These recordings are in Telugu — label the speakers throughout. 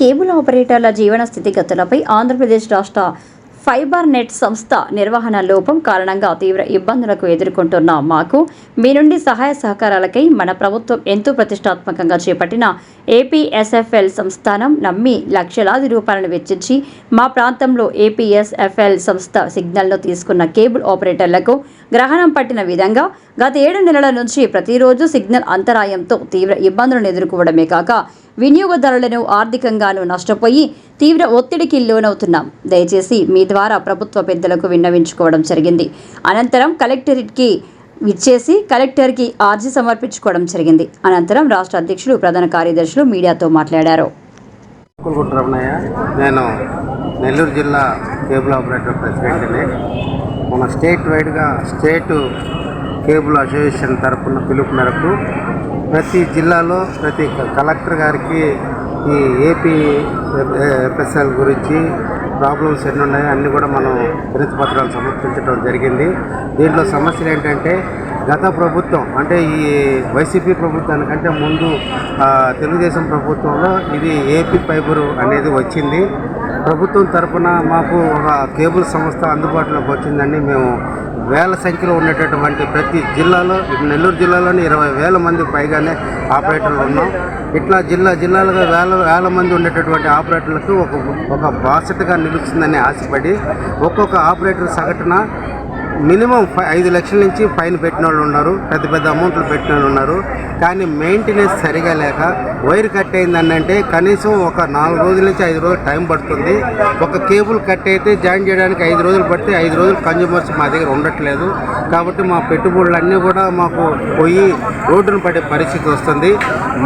Speaker 1: కేబుల్ ఆపరేటర్ల జీవన స్థితిగతులపై ఆంధ్రప్రదేశ్ రాష్ట్ర ఫైబర్ నెట్ సంస్థ నిర్వహణ లోపం కారణంగా తీవ్ర ఇబ్బందులకు ఎదుర్కొంటున్న మాకు మీ నుండి సహాయ సహకారాలకై మన ప్రభుత్వం ఎంతో ప్రతిష్టాత్మకంగా చేపట్టిన ఏపీఎస్ఎఫ్ఎల్ సంస్థానం నమ్మి లక్షలాది రూపాయలను వెచ్చించి మా ప్రాంతంలో ఏపీఎస్ఎఫ్ఎల్ సంస్థ సిగ్నల్ను తీసుకున్న కేబుల్ ఆపరేటర్లకు గ్రహణం పట్టిన విధంగా గత ఏడు నెలల నుంచి ప్రతిరోజు సిగ్నల్ అంతరాయంతో తీవ్ర ఇబ్బందులను ఎదుర్కోవడమే కాక వినియోగదారులను ఆర్థికంగానూ నష్టపోయి తీవ్ర ఒత్తిడికి లోనవుతున్నాం. దయచేసి మీ ద్వారా ప్రభుత్వ పెద్దలకు విన్నవించుకోవడం జరిగింది. అనంతరం కలెక్టరేట్కి ఇచ్చేసి కలెక్టర్కి ఆర్జీ సమర్పించుకోవడం జరిగింది. అనంతరం రాష్ట్ర అధ్యక్షులు ప్రధాన కార్యదర్శులు మీడియాతో మాట్లాడారు.
Speaker 2: నేను నెల్లూరు జిల్లా కేబుల్ ఆపరేటర్ ప్రెసిడెంట్ని. మన స్టేట్ వైడ్గా స్టేట్ కేబుల్ అసోసియేషన్ తరఫున పిలుపు మేరకు ప్రతి జిల్లాలో ప్రతి కలెక్టర్ గారికి ఈ ఏపీ ఎఫ్ఎస్ఎల్ గురించి ప్రాబ్లమ్స్ ఎన్ని ఉన్నాయో అన్నీ కూడా మనం వినతి పత్రాలు సమర్పించడం జరిగింది. దీంట్లో సమస్యలు ఏంటంటే గత ప్రభుత్వం అంటే ఈ వైసీపీ ప్రభుత్వానికంటే ముందు తెలుగుదేశం ప్రభుత్వంలో ఇది ఏపీ ఫైబర్ అనేది వచ్చింది. ప్రభుత్వం తరఫున మాకు ఒక కేబుల్ సంస్థ అందుబాటులోకి వచ్చిందని మేము వేల సంఖ్యలో ఉండేటటువంటి ప్రతి జిల్లాలో నెల్లూరు జిల్లాలోని ఇరవై వేల మంది పైగానే ఆపరేటర్లు ఉన్నాం. ఇట్లా జిల్లా జిల్లాలుగా వేల వేల మంది ఉండేటటువంటి ఆపరేటర్లకు ఒక ఒక బాధ్యతగా నిలుస్తుందని ఆశపడి ఒక్కొక్క ఆపరేటర్ సగటున మినిమం ఫై ఐదు లక్షల నుంచి ఫైన్ పెట్టిన వాళ్ళు ఉన్నారు పెద్ద పెద్ద అమౌంట్లు పెట్టిన వాళ్ళు ఉన్నారు. కానీ మెయింటెనెన్స్ సరిగా లేక వైర్ కట్ అయిందని అంటే కనీసం ఒక నాలుగు రోజుల నుంచి ఐదు రోజులు టైం పడుతుంది. ఒక కేబుల్ కట్ అయితే జాయిన్ చేయడానికి ఐదు రోజులు పడితే ఐదు రోజులు కన్జ్యూమర్స్ మా దగ్గర ఉండట్లేదు. కాబట్టి మా పెట్టుబడులన్నీ కూడా మాకు పోయి రోడ్డును పడే పరిస్థితి వస్తుంది.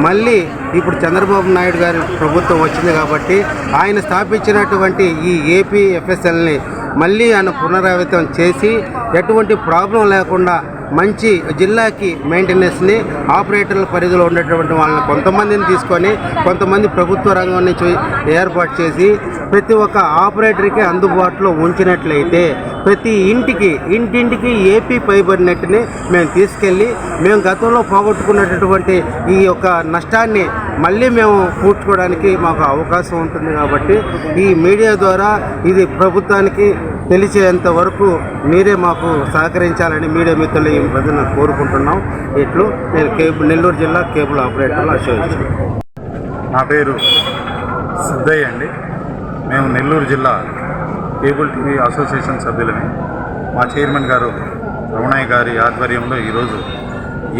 Speaker 2: మళ్ళీ ఇప్పుడు చంద్రబాబు నాయుడు గారి ప్రభుత్వం వచ్చింది కాబట్టి ఆయన స్థాపించినటువంటి ఈ ఏపీ ఎఫ్ఎస్ఎల్ని మళ్ళీ ఆయన పునరావితం చేసి ఎటువంటి ప్రాబ్లం లేకుండా మంచి జిల్లాకి మెయింటెనెన్స్ని ఆపరేటర్ల పరిధిలో ఉండేటువంటి వాళ్ళని కొంతమందిని తీసుకొని కొంతమంది ప్రభుత్వ రంగం నుంచి ఏర్పాటు చేసి ప్రతి ఒక్క ఆపరేటర్కి అందుబాటులో ఉంచినట్లయితే ప్రతి ఇంటికి ఇంటింటికి ఏపీ ఫైబర్ నెట్ని మేము తీసుకెళ్ళి మేము గతంలో పోగొట్టుకున్నటువంటి ఈ యొక్క నష్టాన్ని మళ్ళీ మేము పూడ్చుకోవడానికి మాకు అవకాశం ఉంటుంది కాబట్టి ఈ మీడియా ద్వారా ఇది ప్రభుత్వానికి తెలిసేంత వరకు మీరే మాకు సహకరించాలని మీడియా మిత్రులు ఈ ప్రజలను కోరుకుంటున్నాం. ఇట్లు నేను కేబుల్ నెల్లూరు జిల్లా కేబుల్ ఆపరేటర్లు అసోసియేషన్
Speaker 3: నా పేరు సిద్ధయ్య అండి. మేము నెల్లూరు జిల్లా కేబుల్ టీవీ అసోసియేషన్ సభ్యులమే. మా చైర్మన్ గారు రమణయ్య గారి ఆధ్వర్యంలో ఈరోజు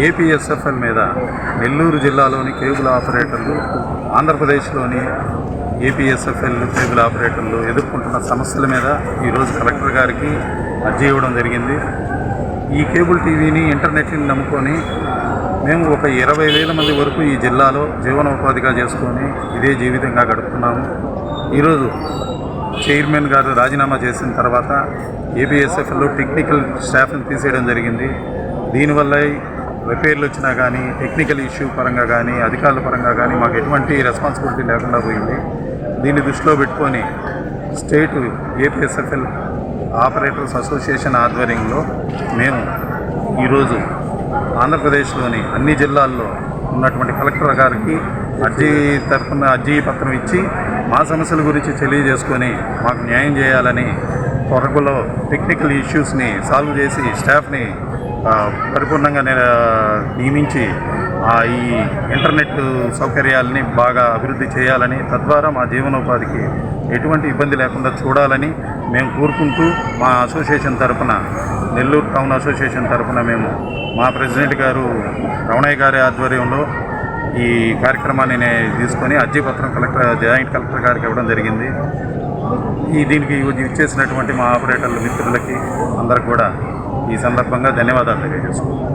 Speaker 3: ఏపీఎస్ఎఫ్ఎల్ మీద నెల్లూరు జిల్లాలోని కేబుల్ ఆపరేటర్లు ఆంధ్రప్రదేశ్లోని ఏపీఎస్ఎఫ్ఎల్ కేబుల్ ఆపరేటర్లు ఎదుర్కొంటున్న సమస్యల మీద ఈరోజు కలెక్టర్ గారికి అర్జీ ఇవ్వడం జరిగింది. ఈ కేబుల్ టీవీని ఇంటర్నెట్ని నమ్ముకొని మేము ఒక ఇరవై వేల మంది వరకు ఈ జిల్లాలో జీవనోపాధిగా చేసుకొని ఇదే జీవితంగా గడుపుతున్నాము. ఈరోజు చైర్మన్ గారు రాజీనామా చేసిన తర్వాత ఏపీఎస్ఎఫ్ఎల్లో టెక్నికల్ స్టాఫ్ని తీసేయడం జరిగింది. దీనివల్ల రిపేర్లు వచ్చినా కానీ టెక్నికల్ ఇష్యూ పరంగా కానీ అధికారుల పరంగా కానీ మాకు ఎటువంటి రెస్పాన్సిబిలిటీ లేకుండా పోయింది. దీన్ని దృష్టిలో పెట్టుకొని స్టేట్ ఏపీఎస్ఎఫ్ఎల్ ఆపరేటర్స్ అసోసియేషన్ ఆధ్వర్యంలో మేము ఈరోజు ఆంధ్రప్రదేశ్లోని అన్ని జిల్లాల్లో ఉన్నటువంటి కలెక్టర్ గారికి అర్జీ తరఫున అర్జీ పత్రం ఇచ్చి మా సమస్యల గురించి తెలియజేసుకొని మాకు న్యాయం చేయాలని త్వరలో టెక్నికల్ ఇష్యూస్ని సాల్వ్ చేసి స్టాఫ్ని పరిపూర్ణంగా నియమించి ఈ ఇంటర్నెట్ సౌకర్యాలని బాగా అభివృద్ధి చేయాలని తద్వారా మా జీవనోపాధికి ఎటువంటి ఇబ్బంది లేకుండా చూడాలని మేము కోరుకుంటూ మా అసోసియేషన్ తరపున నెల్లూరు టౌన్ అసోసియేషన్ తరపున మేము మా ప్రెసిడెంట్ గారు రమణయ్య గారి ఆధ్వర్యంలో ఈ కార్యక్రమాన్ని తీసుకొని అర్జీపత్రం కలెక్టర్ జాయింట్ కలెక్టర్ గారికి ఇవ్వడం జరిగింది. ఈ దీనికి ఇచ్చేసినటువంటి మా ఆపరేటర్ల మిత్రులకి అందరికి కూడా ఈ సందర్భంగా ధన్యవాదాలు తెలియజేసుకుంటున్నాను